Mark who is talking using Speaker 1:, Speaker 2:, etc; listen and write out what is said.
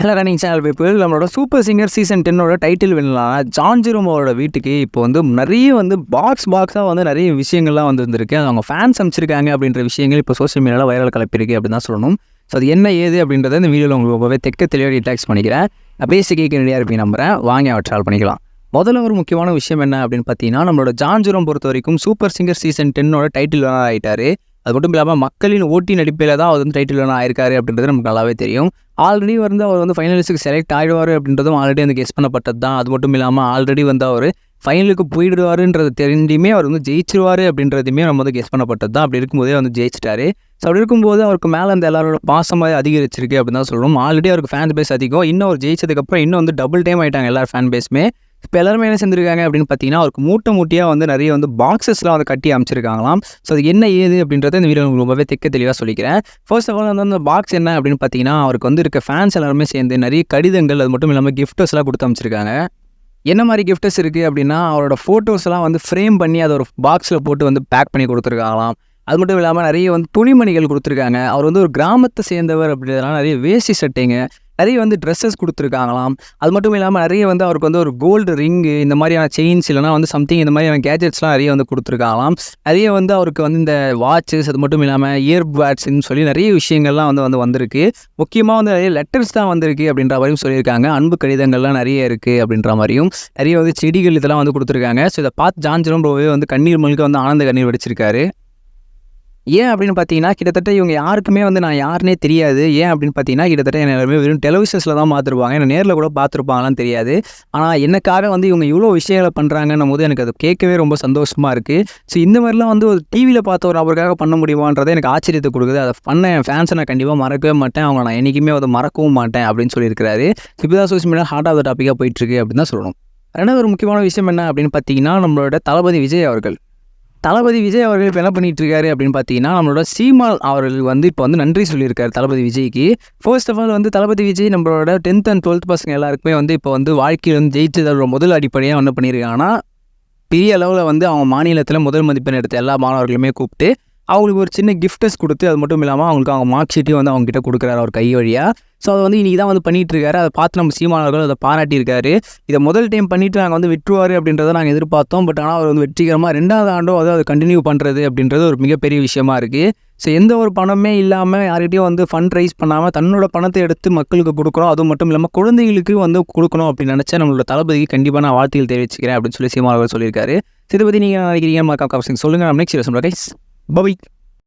Speaker 1: Hello running channel people நம்மளோட super singer season டென்னோட title வின்லாம் ஜான் ஜெரோமோட வீட்டுக்கு இப்போ வந்து நிறைய வந்து பாக்ஸ் பாக்ஸாக வந்து நிறைய விஷயங்கள்லாம் வந்துருந்துருக்கு. அது அவங்க ஃபேன்ஸ் அமைச்சிருக்காங்க அப்படின்ற விஷயங்கள் இப்போ சோஷியல் மீடியாவில் வைரல் கலப்பிருக்கு அப்படின்னு தான் சொல்லணும். ஸோ அது என்ன ஏது அப்படின்றத இந்த வீடியோவில் உங்களுக்கு ரொம்பவே தெக்க தெளிவாக டீடாக்ஸ் பண்ணிக்கிறேன். பேசி கேட்க ரெடியாக இருப்பீங்க நம்புறேன். வாங்கி அவர் ட்ரால் பண்ணிக்கலாம். முதல்ல ஒரு முக்கியமான விஷயம் என்ன அப்படின்னு பார்த்தீங்கன்னா நம்மளோட ஜான் ஜெரோம் பொறுத்த வரைக்கும் சூப்பர் சிங்கர் சீசன் டென்னோட டைட்டில் ஆகிட்டாரு அது மட்டும் இல்லாமல் மக்களின் ஓட்டி நடிப்பில் தான் அவர் வந்து டைட்டில் வேணும் ஆயிருக்காரு அப்படின்றது நமக்கு நல்லாவே தெரியும். ஆல்ரெடி வந்து அவர் வந்து ஃபைனலிஸ்ட்டுக்கு செலக்ட் ஆகிடுவார் அப்படின்றதும் ஆல்ரெடி வந்து கெஸ் பண்ணப்பட்டது தான் அது மட்டும் இல்லாமல் ஆல்ரெடி வந்து அவர் ஃபைனலுக்கு போயிடுவாருன்றது தெரிஞ்சுமே அவர் வந்து ஜெயிச்சிருவார் அப்படின்றதுமே நம்ம வந்து கெஸ் பண்ணப்பட்டது தான் அப்படி இருக்கும்போதே வந்து ஜெயிச்சிட்டாரு. ஸோ அப்படி இருக்கும்போது அவருக்கு மேலே அந்த எல்லாரோட பாசமாக அதிகரிச்சிருக்கு அப்படின்னு தான் சொல்லணும். ஆல்ரெடி அவருக்கு ஃபேன் பேஸ் அதிகம். இன்னும் அவர் ஜெயிச்சதுக்கப்புறம் இன்னும் வந்து டபுள் டைம் ஆகிட்டாங்க எல்லா ஃபேன் பேஸுமே இப்போ எல்லாருமே என்ன செஞ்சுருக்காங்க அப்படின்னு பார்த்தீங்கன்னா அவருக்கு மூட்டை மூட்டையாக வந்து நிறைய வந்து பாக்ஸஸ்லாம் வந்து கட்டி அமைச்சிருக்காங்களாம் ஸோ அது என்ன ஏது அப்படின்றத இந்த வீடியோ உங்களுக்கு ரொம்பவே தெக்க தெளிவாக சொல்லிக்கிறேன். ஃபர்ஸ்ட் ஆஃப் ஆல் வந்து அந்த பாக்ஸ் என்ன அப்படின்னு பார்த்தீங்கன்னா அவருக்கு வந்து இருக்க ஃபேன்ஸ் எல்லாருமே சேர்ந்து நிறைய கடிதங்கள் அது மட்டும் இல்லாமல் கிஃப்டஸ்லாம் கொடுத்து அமைச்சிருக்காங்க என்ன மாதிரி கிஃப்டஸ் இருக்குது அப்படின்னா அவரோட ஃபோட்டோஸ்லாம் வந்து ஃப்ரேம் பண்ணி அதை ஒரு பாக்ஸில் போட்டு வந்து பேக் பண்ணி கொடுத்துருக்காங்களாம். அது மட்டும் இல்லாமல் நிறைய வந்து துணிமணிகள் கொடுத்துருக்காங்க. அவர் வந்து ஒரு கிராமத்தை சேர்ந்தவர் அப்படின்றதுனால நிறைய வேஷ்டி சட்டைங்க நிறைய வந்து ட்ரெஸ்ஸஸ் கொடுத்துருக்காங்களாம். அது மட்டும் இல்லாமல் நிறைய வந்து அவருக்கு வந்து ஒரு கோல்டு ரிங்கு இந்த மாதிரியான செயின்ஸ் இல்லைனா வந்து சம்திங் இந்த மாதிரியான கேஜெட்ஸ்லாம் நிறைய வந்து கொடுத்துருக்காங்களாம். நிறைய வந்து அவருக்கு வந்து இந்த வாட்சஸ் அது மட்டும் இல்லாமல் இயர்பேட்ஸ்ன்னு சொல்லி நிறைய விஷயங்கள்லாம் வந்து வந்து வந்திருக்கு. முக்கியமாக வந்து நிறைய லெட்டர்ஸ் தான் வந்திருக்கு அப்படின்ற மாதிரியும் சொல்லியிருக்காங்க. அன்பு கடிதங்கள்லாம் நிறைய இருக்குது அப்படின்ற மாதிரியும் நிறைய வந்து செடிகள் இதெல்லாம் வந்து கொடுத்துருக்காங்க. ஸோ இதை பார்த்து ஜான்ஜரும் ரொம்பவே வந்து கண்ணீர் மல்க வந்து ஆனந்த கண்ணீர் வடிச்சிருக்காரு. ஏன் அப்படின்னு பார்த்தீங்கன்னா கிட்டத்தட்ட இவங்க யாருக்குமே வந்து நான் யாருனே தெரியாது. ஏன் அப்படின்னு பார்த்தீங்கன்னா கிட்டத்தட்ட என்ன எல்லாருமே வெறும் டெலிவிஷன்ஸில் தான் பார்த்துருப்பாங்க. என்ன நேரில் கூட பார்த்துருப்பாங்களான்னு தெரியாது. ஆனால் எனக்காக வந்து இவங்க இவ்வளோ விஷயங்களை பண்ணுறாங்கன்னும் போது எனக்கு அது கேட்கவே ரொம்ப சந்தோஷமாக இருக்குது ஸோ இந்த மாதிரிலாம் வந்து ஒரு டிவியில் பார்த்த ஒரு அவருக்காக பண்ண முடியுமான்றதை எனக்கு ஆச்சரியத்தை கொடுக்குது. அதை பண்ண என் ஃபேன்ஸை நான் கண்டிப்பாக மறக்கவே மாட்டேன். அவங்க நான் என்றைக்குமே அதை மறக்கவும் மாட்டேன் அப்படின்னு சொல்லியிருக்கிறாரு. இப்போ தான் social media heart of the டாப்பிக்காக போயிட்டுருக்கு அப்படின்னு தான் சொல்லணும். ரெண்டாவது ஒரு முக்கியமான விஷயம் என்ன அப்படின்னு பார்த்தீங்கன்னா நம்மளோட தளபதி விஜய் அவர்கள். தளபதி விஜய் அவர்கள் இப்போ என்ன பண்ணிட்டு இருக்காரு அப்படின்னு பார்த்தீங்கன்னா நம்மளோட சீமால் அவர்கள் வந்து இப்போ வந்து நன்றி சொல்லியிருக்காரு தளபதி விஜய்க்கு. ஃபர்ஸ்ட் ஆஃப் ஆல் வந்து தளபதி விஜய் நம்மளோட டென்த் அண்ட் டுவெல்த் பசங்க எல்லாருக்குமே வந்து இப்போ வந்து வாழ்க்கையில் வந்து ஜெயிச்சதோட முதல் அடிப்படையாக என்ன பண்ணியிருக்காங்கன்னா பெரிய அளவில் வந்து அவங்க மாநிலத்தில் முதல் மதிப்பெண் எடுத்த எல்லா மாணவர்களுமே கூப்பிட்டு அவங்களுக்கு ஒரு சின்ன கிஃப்டஸ் கொடுத்து அது மட்டும் இல்லாமல் அவங்களுக்கு அவங்க மார்க் ஷீட்டையும் வந்து அவங்ககிட்ட கொடுக்குறாரு அவர் கை வழியாக ஸோ அதை வந்து இன்றைக்கி தான் வந்து பண்ணிட்டு இருக்காரு அதை பார்த்து நம்ம சீமானவர்கள் அதை பாராட்டியிருக்காரு. இதை முதல் டைம் பண்ணிவிட்டு நாங்கள் வந்து விட்டுருவார் அப்படின்றத நாங்கள் எதிர்பார்த்தோம். பட் ஆனால் அவர் வந்து வெற்றிகரமாக ரெண்டாவது ஆண்டும் அதை அதை கண்டினியூ பண்ணுறது அப்படின்றது ஒரு மிகப்பெரிய விஷயமா இருக்குது ஸோ எந்த ஒரு பணமே இல்லாமல் யார்கிட்டையும் வந்து ஃபண்ட் ரைஸ் பண்ணாமல் தன்னோட பணத்தை எடுத்து மக்களுக்கு கொடுக்குறோம் அதுவும் மட்டும் இல்லாமல் குழந்தைகளுக்கு வந்து கொடுக்கணும் அப்படின்னு நினச்சா நம்மளோட தளபதிக்கு கண்டிப்பாக நான் வாழ்த்துகள் தெரிவிச்சுக்கிறேன் அப்படின்னு சொல்லி சீமானவர்கள் சொல்லியிருக்காரு. இதை பற்றி நீங்கள் நினைக்கிறீங்க மக்கள் சொல்லுங்கள் நம்ம நெக்ஸ்ட் சொல்கிறேன் கைஸ் பபை